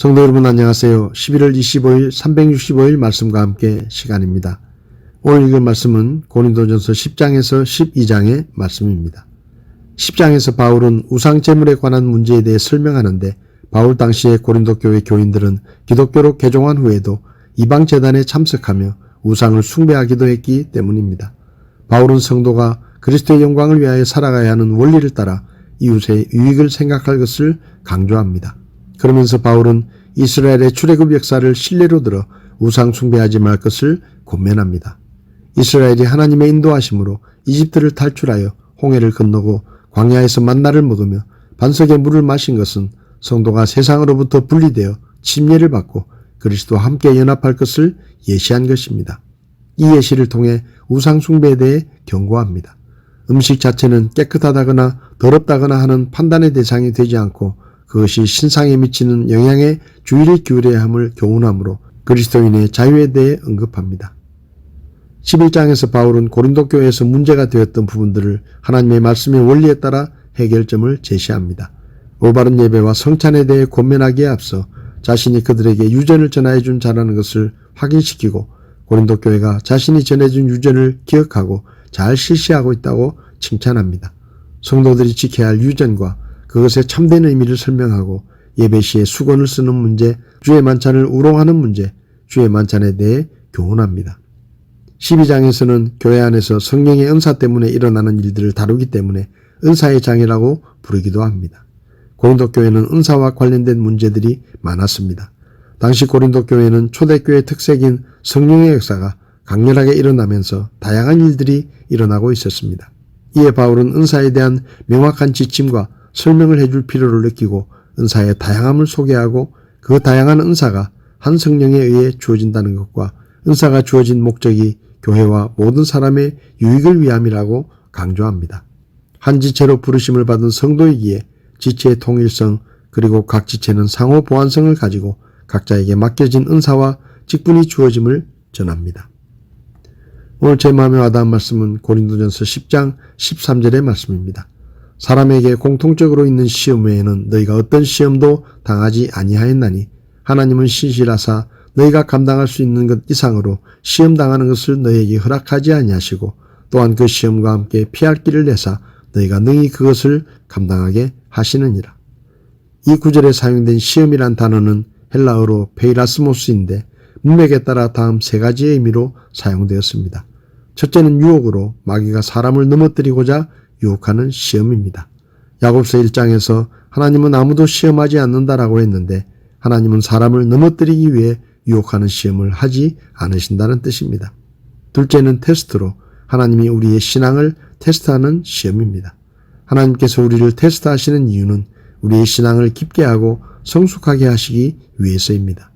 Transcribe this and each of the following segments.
성도 여러분 안녕하세요. 11월 25일 365일 말씀과 함께 시간입니다. 오늘 읽은 말씀은 고린도전서 10장에서 12장의 말씀입니다. 10장에서 바울은 우상 제물에 관한 문제에 대해 설명하는데 바울 당시의 고린도 교회 교인들은 기독교로 개종한 후에도 이방 재단에 참석하며 우상을 숭배하기도 했기 때문입니다. 바울은 성도가 그리스도의 영광을 위하여 살아가야 하는 원리를 따라 이웃의 유익을 생각할 것을 강조합니다. 그러면서 바울은 이스라엘의 출애굽 역사를 신뢰로 들어 우상 숭배하지 말 것을 권면합니다. 이스라엘이 하나님의 인도하심으로 이집트를 탈출하여 홍해를 건너고 광야에서 만나를 먹으며 반석의 물을 마신 것은 성도가 세상으로부터 분리되어 침례를 받고 그리스도와 함께 연합할 것을 예시한 것입니다. 이 예시를 통해 우상 숭배에 대해 경고합니다. 음식 자체는 깨끗하다거나 더럽다거나 하는 판단의 대상이 되지 않고 그것이 신상에 미치는 영향에 주의를 기울여야 함을 교훈하므로 그리스도인의 자유에 대해 언급합니다. 11장에서 바울은 고린도 교회에서 문제가 되었던 부분들을 하나님의 말씀의 원리에 따라 해결점을 제시합니다. 올바른 예배와 성찬에 대해 권면하기에 앞서 자신이 그들에게 유전을 전하여 준 자라는 것을 확인시키고 고린도 교회가 자신이 전해준 유전을 기억하고 잘 실시하고 있다고 칭찬합니다. 성도들이 지켜야 할 유전과 그것의 참된 의미를 설명하고 예배 시에 수건을 쓰는 문제, 주의 만찬을 우롱하는 문제, 주의 만찬에 대해 교훈합니다. 12장에서는 교회 안에서 성령의 은사 때문에 일어나는 일들을 다루기 때문에 은사의 장이라고 부르기도 합니다. 고린도 교회는 은사와 관련된 문제들이 많았습니다. 당시 고린도 교회는 초대교회 특색인 성령의 역사가 강렬하게 일어나면서 다양한 일들이 일어나고 있었습니다. 이에 바울은 은사에 대한 명확한 지침과 설명을 해줄 필요를 느끼고 은사의 다양함을 소개하고 그 다양한 은사가 한 성령에 의해 주어진다는 것과 은사가 주어진 목적이 교회와 모든 사람의 유익을 위함이라고 강조합니다. 한 지체로 부르심을 받은 성도이기에 지체의 통일성 그리고 각 지체는 상호 보완성을 가지고 각자에게 맡겨진 은사와 직분이 주어짐을 전합니다. 오늘 제 마음에 와닿은 말씀은 고린도전서 10장 13절의 말씀입니다. 사람에게 공통적으로 있는 시험 외에는 너희가 어떤 시험도 당하지 아니하였나니 하나님은 신실하사 너희가 감당할 수 있는 것 이상으로 시험 당하는 것을 너희에게 허락하지 아니하시고 또한 그 시험과 함께 피할 길을 내사 너희가 능히 그것을 감당하게 하시느니라. 이 구절에 사용된 시험이란 단어는 헬라어로 페이라스모스인데 문맥에 따라 다음 세 가지의 의미로 사용되었습니다. 첫째는 유혹으로 마귀가 사람을 넘어뜨리고자 유혹하는 시험입니다. 야곱서 1장에서 하나님은 아무도 시험하지 않는다라고 했는데 하나님은 사람을 넘어뜨리기 위해 유혹하는 시험을 하지 않으신다는 뜻입니다. 둘째는 테스트로 하나님이 우리의 신앙을 테스트하는 시험입니다. 하나님께서 우리를 테스트하시는 이유는 우리의 신앙을 깊게 하고 성숙하게 하시기 위해서입니다.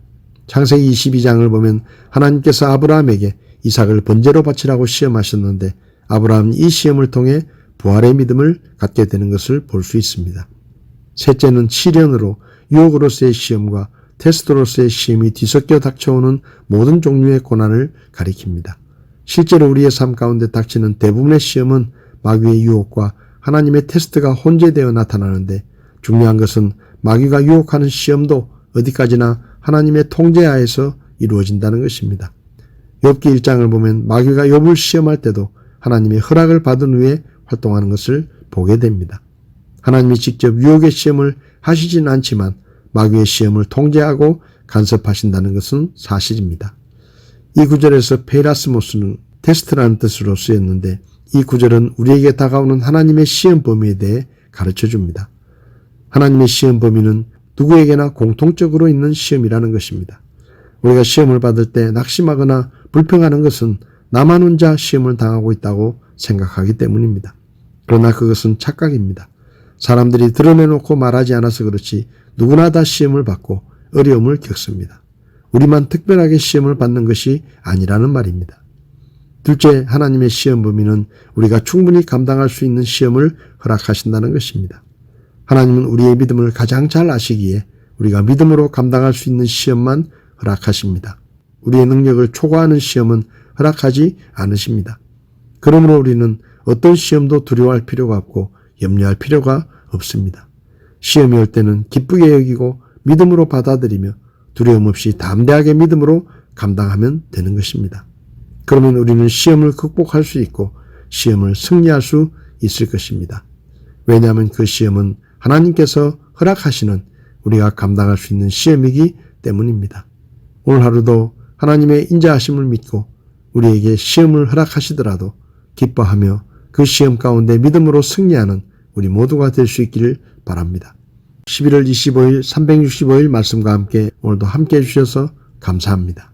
창세기 22장을 보면 하나님께서 아브라함에게 이삭을 번제로 바치라고 시험하셨는데 아브라함이 이 시험을 통해 부활의 믿음을 갖게 되는 것을 볼 수 있습니다. 셋째는 시련으로 유혹으로서의 시험과 테스트로서의 시험이 뒤섞여 닥쳐오는 모든 종류의 고난을 가리킵니다. 실제로 우리의 삶 가운데 닥치는 대부분의 시험은 마귀의 유혹과 하나님의 테스트가 혼재되어 나타나는데 중요한 것은 마귀가 유혹하는 시험도 어디까지나 하나님의 통제하에서 이루어진다는 것입니다. 욥기 1장을 보면 마귀가 욥을 시험할 때도 하나님의 허락을 받은 후에 활동하는 것을 보게 됩니다. 하나님이 직접 유혹의 시험을 하시진 않지만 마귀의 시험을 통제하고 간섭하신다는 것은 사실입니다. 이 구절에서 페라스모스는 테스트라는 뜻으로 쓰였는데 이 구절은 우리에게 다가오는 하나님의 시험 범위에 대해 가르쳐 줍니다. 하나님의 시험 범위는 누구에게나 공통적으로 있는 시험이라는 것입니다. 우리가 시험을 받을 때 낙심하거나 불평하는 것은 나만 혼자 시험을 당하고 있다고 생각하기 때문입니다. 그러나 그것은 착각입니다. 사람들이 드러내놓고 말하지 않아서 그렇지 누구나 다 시험을 받고 어려움을 겪습니다. 우리만 특별하게 시험을 받는 것이 아니라는 말입니다. 둘째, 하나님의 시험 범위는 우리가 충분히 감당할 수 있는 시험을 허락하신다는 것입니다. 하나님은 우리의 믿음을 가장 잘 아시기에 우리가 믿음으로 감당할 수 있는 시험만 허락하십니다. 우리의 능력을 초과하는 시험은 허락하지 않으십니다. 그러므로 우리는 어떤 시험도 두려워할 필요가 없고 염려할 필요가 없습니다. 시험이 올 때는 기쁘게 여기고 믿음으로 받아들이며 두려움 없이 담대하게 믿음으로 감당하면 되는 것입니다. 그러면 우리는 시험을 극복할 수 있고 시험을 승리할 수 있을 것입니다. 왜냐하면 그 시험은 하나님께서 허락하시는 우리가 감당할 수 있는 시험이기 때문입니다. 오늘 하루도 하나님의 인자하심을 믿고 우리에게 시험을 허락하시더라도 기뻐하며 그 시험 가운데 믿음으로 승리하는 우리 모두가 될 수 있기를 바랍니다. 11월 25일 365일 말씀과 함께 오늘도 함께 해주셔서 감사합니다.